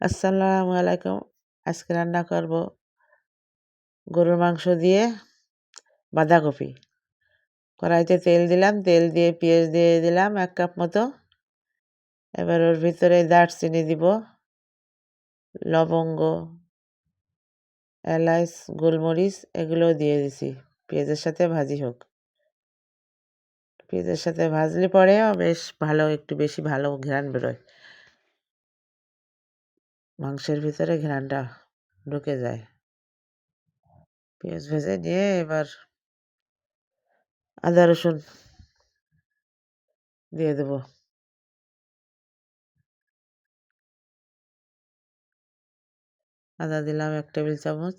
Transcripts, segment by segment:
আসসালামু আলাইকুম। আজকে রান্না করব গরুর মাংস দিয়ে বাঁধাকপি। কড়াইতে তেল দিলাম, তেল দিয়ে পেঁয়াজ দিয়ে দিলাম এক কাপ মতো। এবার ওর ভিতরে দারচিনি দিব, লবঙ্গ এলাচ গোলমরিচ এগুলোও দিয়ে দিছি। পেঁয়াজের সাথে ভাজি হোক। পেঁয়াজের সাথে ভাজলে পরেও বেশ ভালো, একটু বেশি ভালো ঘ্রাণ বেরোয়। মাংসের ভিতরে ঘ্রাণটা ঢুকে যায়। পেঁয়াজ ভেজে নিয়ে এবার আদা, রসুন দিয়ে দেব। আদা দিলাম এক টেবিল চামচ।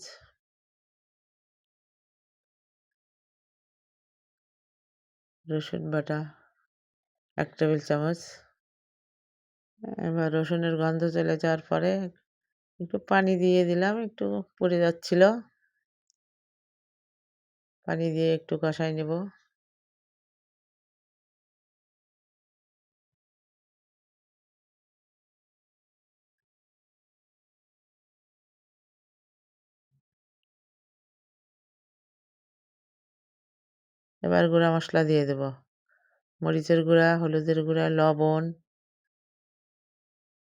রসুন বাটা এক টেবিল চামচ। এবার রসুনের গন্ধ চলে যাওয়ার পরে একটু পানি দিয়ে দিলাম, একটু পড়ে যাচ্ছিল। পানি দিয়ে একটু কষাই নেব। এবার গুঁড়া মশলা দিয়ে দেব। মরিচের গুঁড়া, হলুদের গুঁড়া, লবণ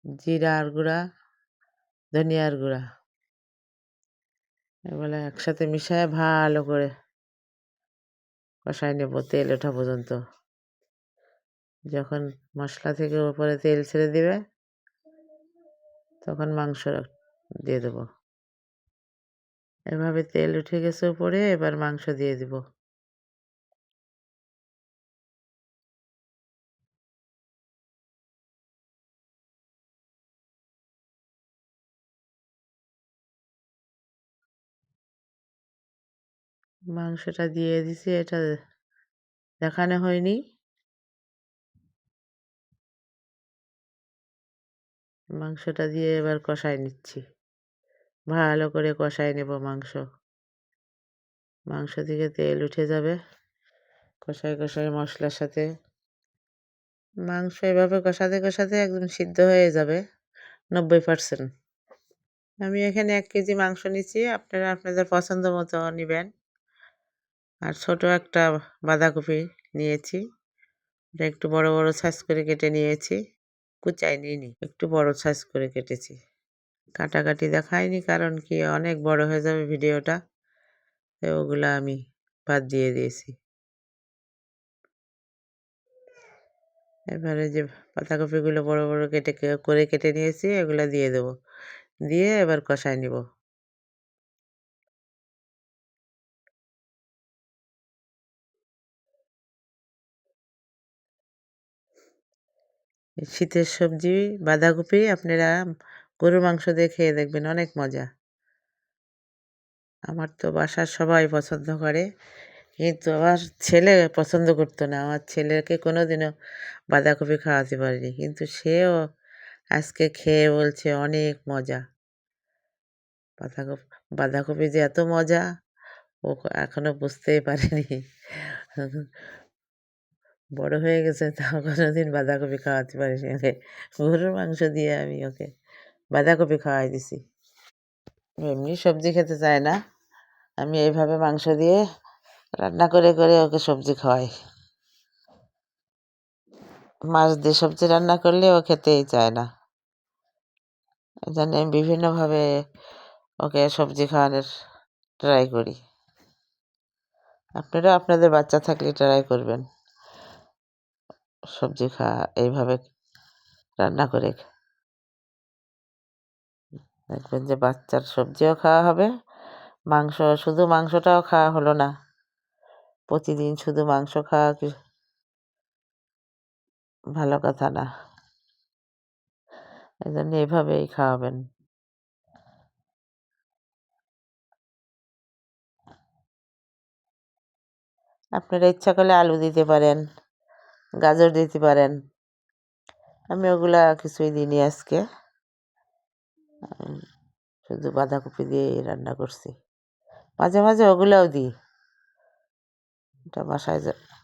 জিরার গুঁড়া ধনিয়ার গুঁড়া। এগুলো একসাথে মিশায় ভালো করে কষাই নেব তেল ওঠা পর্যন্ত। যখন মশলা থেকে উপরে তেল ছেড়ে দিবে, তখন মাংস দিয়ে দেবো। এভাবে তেল উঠে গেছে উপরে, এবার মাংস দিয়ে দিব। মাংসটা দিয়ে দিছি, এটা দেখানো হয়নি। মাংসটা দিয়ে এবার কষাই নিচ্ছি। ভালো করে কষাই নেব মাংস। মাংস থেকে তেল উঠে যাবে কষাই কষাই মশলার সাথে। মাংস এভাবে কষাতে কষাতে একদম সিদ্ধ হয়ে যাবে, নব্বই পার্সেন্ট। আমি এখানে এক কেজি মাংস নিচ্ছি, আপনারা আপনাদের পছন্দ মতো নেবেন। আর ছোট একটা বাঁধাকপি নিয়েছি। এটা একটু বড় বড় সাইজ করে কেটে নিয়েছি। কুচাই নিইনি, একটু বড় সাইজ করে কেটেছি। কাটাকাটি দেখায়নি কারণ কি, অনেক বড় হয়ে যাবে ভিডিওটা। ওগুলো আমি বাদ দিয়ে দিয়েছি। এবারে যে পাতাকপিগুলো বড় বড় কেটে, করে কেটে নিয়েছি, এগুলো দিয়ে দেবো। দিয়ে এবার কষাই নিব। শীতের সবজি, বাঁধাকপি, আপনারা গরুর মাংস দিয়ে খেয়ে দেখবেন অনেক মজা। আমার তো বাসার সবাই পছন্দ করে, কিন্তু আমার ছেলে পছন্দ করতো না। আমার ছেলেকে কোনো দিনও বাঁধাকপি খাওয়াতে পারিনি, কিন্তু সেও আজকে খেয়ে বলছে অনেক মজা। বাঁধাকপি বাঁধাকপি যে এত মজা, ও এখনও বুঝতেই পারেনি। বড় হয়ে গেছে, তাও কোনো দিন বাঁধাকপি খাওয়াতে পারিনি ওকে। গরুর মাংস দিয়ে আমি ওকে বাঁধাকপি খাওয়াই দিছি। এমনি সবজি খেতে চায় না। আমি এইভাবে মাংস দিয়ে রান্না করে করে ওকে সবজি খাওয়াই। মাছ দিয়ে সবজি রান্না করলে ও খেতেই চায় না। আমি বিভিন্নভাবে ওকে সবজি খাওয়ানোর ট্রাই করি। আপনারা আপনাদের বাচ্চা থাকলে ট্রাই করবেন। সবজি খাওয়া এইভাবে রান্না করে দেখবেন যে বাচ্চার সবজিও খাওয়া হবে, মাংস, শুধু মাংসটাও খাওয়া হলো না। প্রতিদিন শুধু মাংস খাওয়া কি ভালো কথা না। এই জন্য এভাবেই খাওয়াবেন। আপনারা ইচ্ছা করলে আলু দিতে পারেন। গাজর দিতে পারেন। আমি ওগুলা কিছুই দিইনি আজকে। শুধু বাঁধাকপি দিয়ে রান্না করছি। মাঝে মাঝে ওগুলোও দিই। এটা বাসায়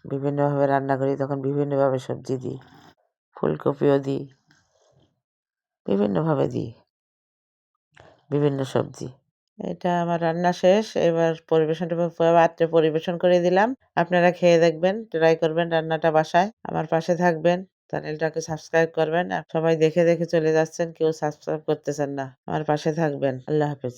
বিভিন্নভাবে রান্না করি, তখন বিভিন্নভাবে সবজি দিই, ফুলকপিও দিই, বিভিন্নভাবে দিই, বিভিন্ন সবজি। এটা আমার রান্না শেষ। এবার পরিবেশনটা পাত্রে পরিবেশন করে দিলাম। আপনারা খেয়ে দেখবেন ট্রাই করবেন রান্নাটা বাসায়। আমার পাশে থাকবেন চ্যানেলটাকে সাবস্ক্রাইব করবেন। আর সবাই দেখে দেখে চলে যাচ্ছেন, কেউ সাবস্ক্রাইব করতেছেন না। আমার পাশে থাকবেন। আল্লাহ হাফেজ।